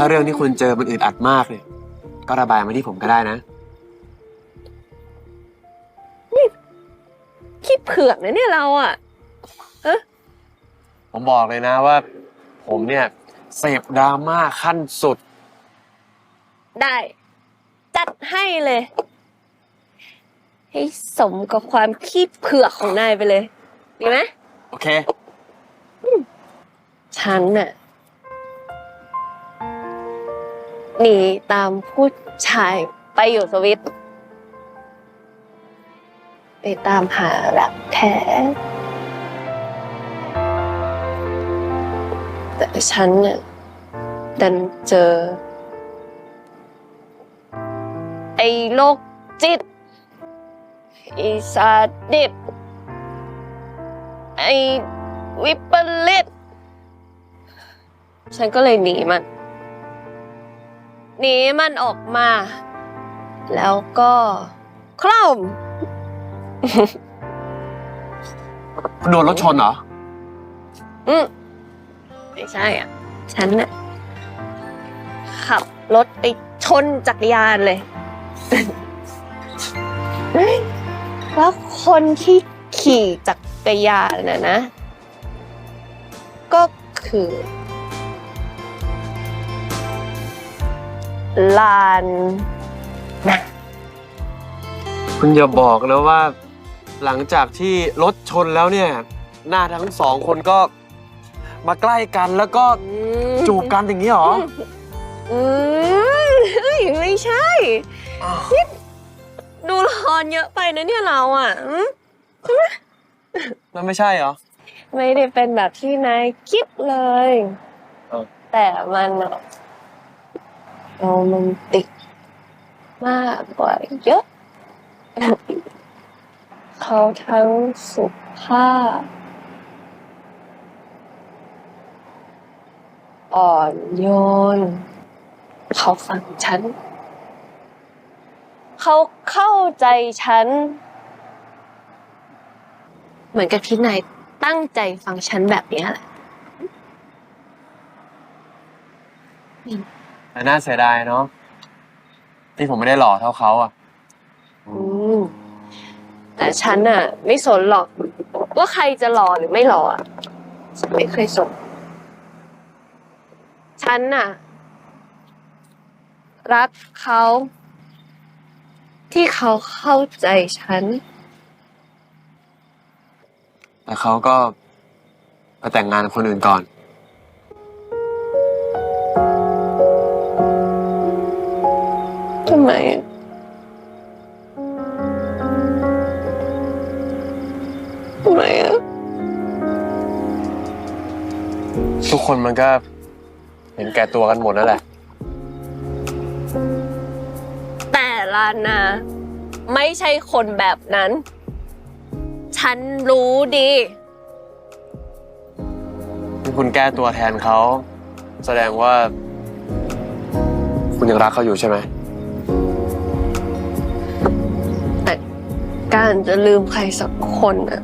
ถ้าเรื่องที่คุณเจอมันอึดอัดมากเนี่ย ก็ระบายมาที่ผมก็ได้นะ ขี้เผือกนะเนี่ยเราอะ ผมบอกเลยนะว่า ผมเนี่ย เสพดราม่าขั้นสุด ได้ จัดให้เลย ให้สมกับความขี้เผือกของนายไปเลย ดีไหมโอเค ฉันน่ะ หนีตามผู้ชายไปอยู่สวิต ไปตามหารักแท้ แต่ฉันน่ะดันเจอ ไอ้โรคจิต ไอ้ซาดิสไอ้วิปริต ฉันก็เลยหนีมัน นีมันออกมา แล้วก็คล่อมคุณโดนรถชนเหรอ อืมไม่ใช่อะ ฉันน่ะขับรถไปชนจักรยานเลย แล้วคนที่ขี่จักรยานน่ะนะ ก็คือ ลานนะคุณอย่าบอกนะว่า หลังจากที่รถชนแล้วเนี่ย หน้าทั้งสองคนก็มาใกล้กันแล้วก็จูบกันอย่างนี้เหรอ อืมเฮ้ยไม่ใช่ดูละครเยอะไปนะเนี่ยเราอะอืมมันไม่ใช่เหรอ ไม่ได้เป็นแบบที่นายคิดเลยเออแต่มันอะ โรแมนติกมากกว่าเยอะ เขาทั้งสุภาพ อ่อนโยน เขาฟังฉัน เขาเข้าใจฉัน เหมือนกับที่นายตั้งใจฟังฉันแบบนี้แหละ แต่น่าเสียดายเนาะที่ผมไม่ได้หล่อเท่าเขาอะ อืมแต่ฉันน่ะ ไม่สนหรอก ว่าใครจะหล่อหรือไม่หล่ออะฉันไม่เคยสนฉันน่ะ รักเขา ที่เขาเข้าใจฉัน แต่เขาก็ไปแต่งงานกับคนอื่นก่อน อะทุกคนมันก็เห็นแก่ตัวกันหมดนั่นแหละ แต่ลานา ไม่ใช่คนแบบนั้น ฉันรู้ดี ที่คุณแก้ตัวแทนเขา แสดงว่า คุณยังรักเขาอยู่ใช่ไหม แต่การจะลืมใครสักคนอะ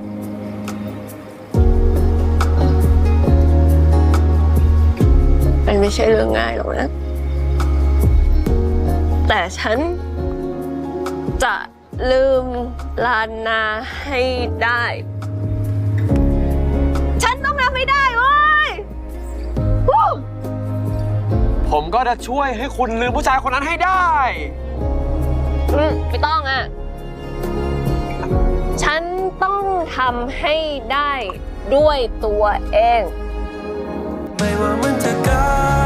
มันไม่ใช่เรื่องง่ายหรอกนะ แต่ฉันจะลืมลานนาให้ได้ ฉันต้องทำให้ได้เว้ยวู้ผมก็จะช่วยให้คุณลืมผู้ชายคนนั้นให้ได้ อืมไม่ต้องอะ ฉันต้องทำให้ได้ด้วยตัวเอง 没问问的高。